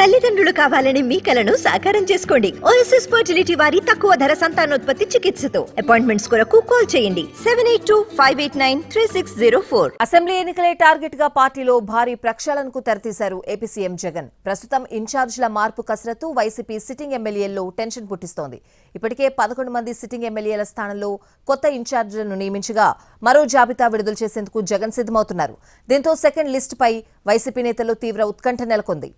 తల్లిదండ్రులు కావాలని మీ కలను సాకారం చేసుకోండి. ఓఎస్ఎస్ ఫర్టిలిటీ వారి తక్కువ ధర సంతానోత్పత్తి చికిత్సతో. అపాయింట్మెంట్స్ కొరకు కాల్ చేయండి. Seven eight two five eight nine three six zero four assembly ఎన్నికలే టార్గెట్గా పార్టీలో భారీ ప్రక్షాళనకు తెరతీశారు ఏపీ సీఎం జగన్. ప్రస్తుతం ఇన్ఛార్జ్ల మార్పు కసరత్తు వైసీపీ సిట్టింగ్ ఎమ్మెల్యేల్లో టెన్షన్ పుట్టిస్తోంది. ఇప్పటికే పదకొండు మంది సిట్టింగ్ ఎమ్మెల్యేల స్థానంలో కొత్త ఇన్ఛార్జీలను నియమించగా మరో జాబితా విడుదల చేసేందుకు జగన్ సిద్ధమవుతున్నారు. దీంతో సెకండ్ లిస్టుపై వైసీపీ నేతల్లో తీవ్ర ఉత్కంఠ నెలకొంది.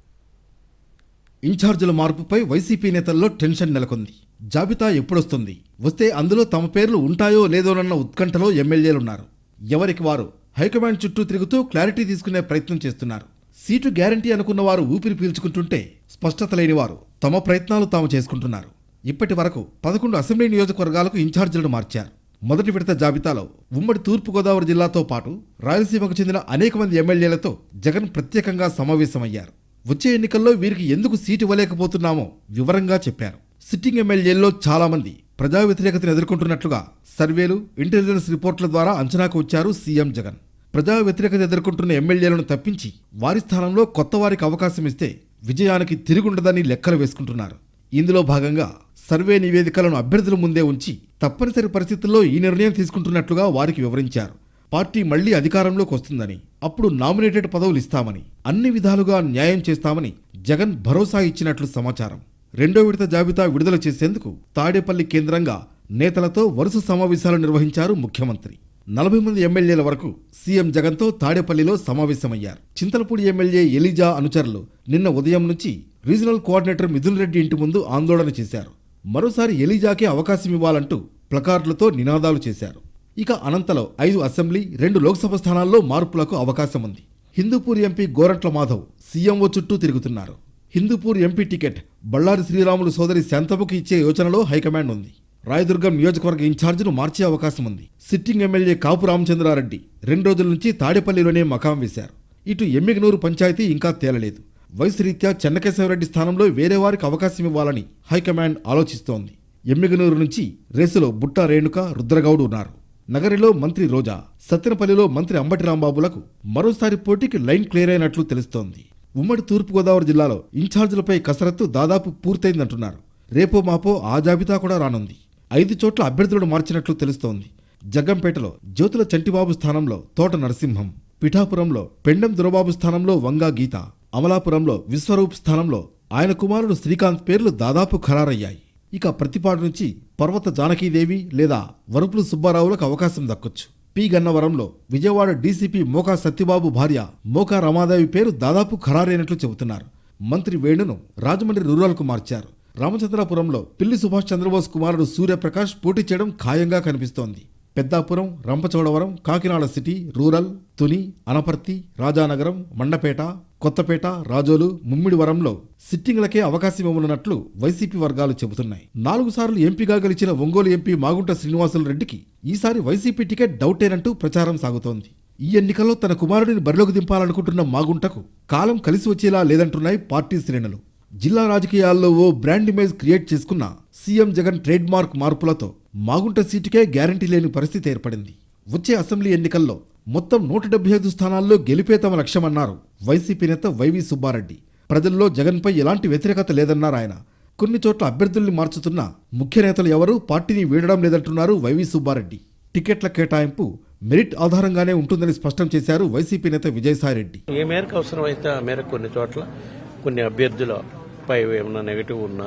ఇన్ఛార్జీల మార్పుపై వైసీపీ నేతల్లో టెన్షన్ నెలకొంది. జాబితా ఎప్పుడొస్తుంది? వస్తే అందులో తమ పేర్లు ఉంటాయో లేదోనన్న ఉత్కంఠలో ఎమ్మెల్యేలున్నారు. ఎవరికి వారు? హైకమాండ్ చుట్టూ తిరుగుతూ క్లారిటీ తీసుకునే ప్రయత్నం చేస్తున్నారు. సీటు గ్యారంటీ అనుకున్న వారు ఊపిరి పీల్చుకుంటుంటే స్పష్టత లేని వారు తమ ప్రయత్నాలు తాము చేసుకుంటున్నారు. ఇప్పటి వరకు పదకొండు అసెంబ్లీ నియోజకవర్గాలకు ఇన్ఛార్జీలను మార్చారు. మొదటి విడత జాబితాలో ఉమ్మడి తూర్పుగోదావరి జిల్లాతో పాటు రాయలసీమకు చెందిన అనేక మంది ఎమ్మెల్యేలతో జగన్ ప్రత్యేకంగా సమావేశమయ్యారు. వచ్చే ఎన్నికల్లో వీరికి ఎందుకు సీటు ఇవ్వలేకపోతున్నామో వివరంగా చెప్పారు. సిట్టింగ్ ఎమ్మెల్యేల్లో చాలామంది ప్రజా వ్యతిరేకతను ఎదుర్కొంటున్నట్లుగా సర్వేలు ఇంటెలిజెన్స్ రిపోర్టుల ద్వారా అంచనాకు వచ్చారు సీఎం జగన్. ప్రజా వ్యతిరేకత ఎదుర్కొంటున్న ఎమ్మెల్యేలను తప్పించి వారి స్థానంలో కొత్త వారికి అవకాశం ఇస్తే విజయానికి తిరుగుండదని లెక్కలు వేసుకుంటున్నారు. ఇందులో భాగంగా సర్వే నివేదికలను అభ్యర్థుల ముందే ఉంచి తప్పనిసరి పరిస్థితుల్లో ఈ నిర్ణయం తీసుకుంటున్నట్లుగా వారికి వివరించారు. పార్టీ మళ్ళీ అధికారంలోకి వస్తుందని అప్పుడు నామినేటెడ్ పదవులు ఇస్తామని అన్ని విధాలుగా న్యాయం చేస్తామని జగన్ భరోసా ఇచ్చినట్లు సమాచారం. రెండో విడత జాబితా విడుదల చేసేందుకు తాడేపల్లి కేంద్రంగా నేతలతో వరుస సమావేశాలు నిర్వహించారు ముఖ్యమంత్రి. నలభై మంది ఎమ్మెల్యేల వరకు సీఎం జగన్తో తాడేపల్లిలో సమావేశమయ్యారు. చింతలపూడి ఎమ్మెల్యే ఎలిజా అనుచరులు నిన్న ఉదయం నుంచి రీజనల్ కోఆర్డినేటర్ మిథున్ రెడ్డి ఇంటి ముందు ఆందోళన చేశారు. మరోసారి ఎలిజాకే అవకాశం ఇవ్వాలంటూ ప్లకార్డులతో నినాదాలు చేశారు. ఇక అనంతలో ఐదు అసెంబ్లీ రెండు లోక్సభ స్థానాల్లో మార్పులకు అవకాశం ఉంది హిందూపూర్ ఎంపీ గోరంట్ల మాధవ్ సీఎంఓ చుట్టూ తిరుగుతున్నారు. హిందూపూర్ ఎంపీ టికెట్ బళ్ళారి శ్రీరాములు సోదరి శాంతముకి ఇచ్చే యోచనలో హైకమాండ్ ఉంది. రాయదుర్గం నియోజకవర్గ ఇన్ఛార్జిను మార్చే అవకాశం ఉంది సిట్టింగ్ ఎమ్మెల్యే కాపు రామచంద్రారెడ్డి రెండు రోజుల నుంచి తాడేపల్లిలోనే మకాం వేశారు. ఇటు ఎమ్మిగనూరు పంచాయతీ ఇంకా తేలలేదు. వయసు రీత్యా చెన్నకేశవరెడ్డి స్థానంలో వేరే వారికి అవకాశం ఇవ్వాలని హైకమాండ్ ఆలోచిస్తోంది. ఎమ్మిగనూరు నుంచి రేసులో బుట్టా రేణుక రుద్రగౌడ్ ఉన్నారు. నగరిలో మంత్రి రోజా సత్తెనపల్లిలో మంత్రి అంబటి రాంబాబులకు మరోసారి పోటీకి లైన్ క్లియర్ అయినట్లు తెలుస్తోంది. ఉమ్మడి తూర్పుగోదావరి జిల్లాలో ఇన్ఛార్జీలపై కసరత్తు దాదాపు పూర్తయిందంటున్నారు. రేపో మాపో ఆ జాబితా కూడా రానుంది. ఐదు చోట్ల అభ్యర్థులను మార్చినట్లు తెలుస్తోంది. జగ్గంపేటలో జ్యోతుల చంటిబాబు స్థానంలో తోట నరసింహం పిఠాపురంలో పెండెం దురబాబు స్థానంలో వంగా గీత అమలాపురంలో విశ్వరూప్ స్థానంలో ఆయన కుమారుడు శ్రీకాంత్ పేర్లు దాదాపు ఖరారయ్యాయి. ఇక ప్రతిపాడు నుంచి పర్వత జానకీదేవి లేదా వరుపులు సుబ్బారావులకు అవకాశం దక్కొచ్చు. పి. గన్నవరంలో విజయవాడ డీసీపీ మోకా సత్యబాబు భార్య మోకా రమాదేవి పేరు దాదాపు ఖరారైనట్లు చెబుతున్నారు. మంత్రి వేణును రాజమండ్రి రూరల్కు మార్చారు. రామచంద్రాపురంలో పిల్లి సుభాష్ చంద్రబోస్ కుమారుడు సూర్యప్రకాష్ పోటీ చేయడం ఖాయంగా కనిపిస్తోంది. పెద్దాపురం రంపచోడవరం కాకినాడ సిటీ రూరల్ తుని అనపర్తి రాజానగరం మండపేట కొత్తపేట రాజోలు ముమ్మిడివరంలో సిట్టింగ్లకే అవకాశం ఇవ్వనున్నట్లు వైసీపీ వర్గాలు చెబుతున్నాయి. నాలుగు సార్లు ఎంపీగా గెలిచిన ఒంగోలు ఎంపీ మాగుంట శ్రీనివాసులు రెడ్డికి ఈసారి వైసీపీ టికెట్ డౌటేనంటూ ప్రచారం సాగుతోంది. ఈ ఎన్నికల్లో తన కుమారుడిని బరిలోకి దింపాలనుకుంటున్న మాగుంటకు కాలం కలిసి వచ్చేలా లేదంటున్నాయి పార్టీ శ్రేణులు. జిల్లా రాజకీయాల్లో ఓ బ్రాండ్ ఇమేజ్ క్రియేట్ చేసుకున్న సీఎం జగన్ ట్రేడ్ మార్క్ మార్పులతో మాగుంట సీటుకే గ్యారంటీ లేని పరిస్థితి ఏర్పడింది. వచ్చే అసెంబ్లీ ఎన్నికల్లో మొత్తం నూట డెబ్బై ఐదు స్థానాల్లో గెలిపే తమ లక్ష్యమన్నారు వైసీపీ నేత వైవి సుబ్బారెడ్డి. ప్రజల్లో జగన్పై ఎలాంటి వ్యతిరేకత లేదన్నారు ఆయన. కొన్ని చోట్ల అభ్యర్థుల్ని మార్చుతున్న ముఖ్య నేతలు ఎవరూ పార్టీని వీడడం లేదంటున్నారు వైవి సుబ్బారెడ్డి. టికెట్ల కేటాయింపు మెరిట్ ఆధారంగానే ఉంటుందని స్పష్టం చేశారు వైసీపీ నేత విజయసాయిరెడ్డి. ఏ మేరకు అవసరమైతే ఆ మేరకు కొన్ని చోట్ల కొన్ని పై ఏమైనా నెగిటివ్ ఉన్నా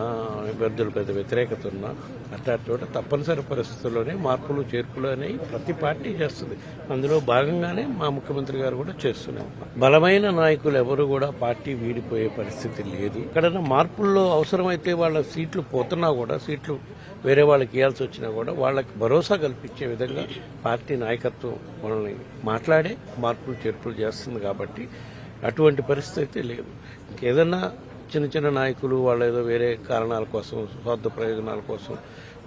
అభ్యర్థుల పెద్ద వ్యతిరేకత ఉన్నా అట్లాంటి చోట తప్పనిసరి పరిస్థితుల్లోనే మార్పులు చేర్పులు అనేవి ప్రతి పార్టీ చేస్తుంది. అందులో భాగంగానే మా ముఖ్యమంత్రి గారు కూడా చేస్తున్నాం బలమైన నాయకులు ఎవరు కూడా పార్టీ వీడిపోయే పరిస్థితి లేదు. ఎక్కడైనా మార్పుల్లో అవసరమైతే వాళ్ళ సీట్లు పోతున్నా కూడా సీట్లు వేరే వాళ్ళకి ఇవ్వాల్సి వచ్చినా కూడా వాళ్ళకి భరోసా కల్పించే విధంగా పార్టీ నాయకత్వం వాళ్ళని మాట్లాడే మార్పులు చేర్పులు చేస్తుంది కాబట్టి అటువంటి పరిస్థితి అయితే లేదు. ఇంకేదన్నా చిన్న చిన్న నాయకులు వాళ్ళు ఏదో వేరే కారణాల కోసం స్వార్థ ప్రయోజనాల కోసం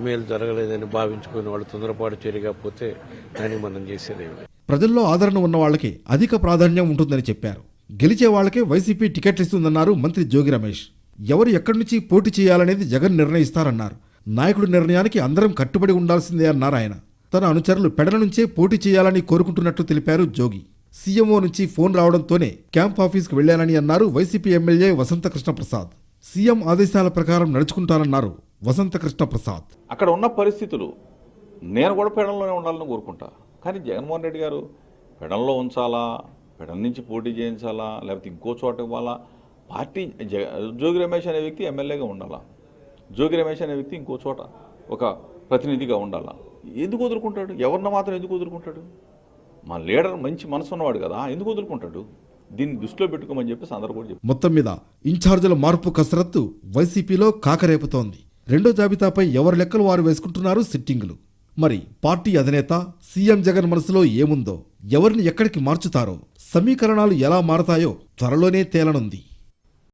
మేలు జరగలేదని భావించుకుని వాళ్ళు తొందరపాటు చేరికపోతే పోతే దాన్ని మనం చేసేదేమి ప్రజల్లో ఆదరణ ఉన్న వాళ్ళకి అధిక ప్రాధాన్యం ఉంటుందని చెప్పారు. గెలిచే వాళ్ళకే వైసీపీ టికెట్లు ఇస్తుందన్నారు మంత్రి జోగి రమేష్. ఎవరు ఎక్కడి నుంచి పోటీ చేయాలనేది జగన్ నిర్ణయిస్తారన్నారు. నాయకుడి నిర్ణయానికి అందరం కట్టుబడి ఉండాల్సిందే అన్నారు ఆయన. తన అనుచరులు పెడల నుంచే పోటీ చేయాలని కోరుకుంటున్నట్లు తెలిపారు జోగి. సీఎంఓ నుంచి ఫోన్ రావడంతోనే క్యాంప్ ఆఫీస్కి వెళ్ళానని అన్నారు YCP MLA Vasantha Krishnaprasad CM ఆదేశాల ప్రకారం నడుచుకుంటానన్నారు వసంత కృష్ణప్రసాద్ అక్కడ ఉన్న పరిస్థితులు నేను కూడా పెడంలోనే ఉండాలని కోరుకుంటా. కానీ జగన్మోహన్ రెడ్డి గారు పెడంలో ఉంచాలా పెడం నుంచి పోటీ చేయించాలా లేకపోతే ఇంకో చోట ఇవ్వాలా? పార్టీ జగ జోగి రమేష్ అనే వ్యక్తి ఎమ్మెల్యేగా ఉండాలా? జోగి రమేష్ అనే వ్యక్తి ఇంకో చోట ఒక ప్రతినిధిగా ఉండాలా? ఎందుకు వదులుకుంటాడు? ఎవరిని మాత్రం ఎందుకు వదులుకుంటాడు? మా లీడర్ మంచి మనసు ఉన్నవాడు కదా ఎందుకు వదులుకుంటాడు? దీన్ని దృష్టిలో పెట్టుకోమని చెప్పేసి అందరూ కూడా చెప్పారు. మొత్తం మీద ఇన్ఛార్జీల మార్పు కసరత్తు వైసీపీలో కాకరేపుతోంది. రెండో జాబితాపై ఎవరి లెక్కలు వారు వేసుకుంటున్నారు సిట్టింగులు? మరి పార్టీ అధినేత సీఎం జగన్ మనసులో ఏముందో ఎవరిని ఎక్కడికి మార్చుతారో సమీకరణాలు ఎలా మారతాయో త్వరలోనే తేలనుంది.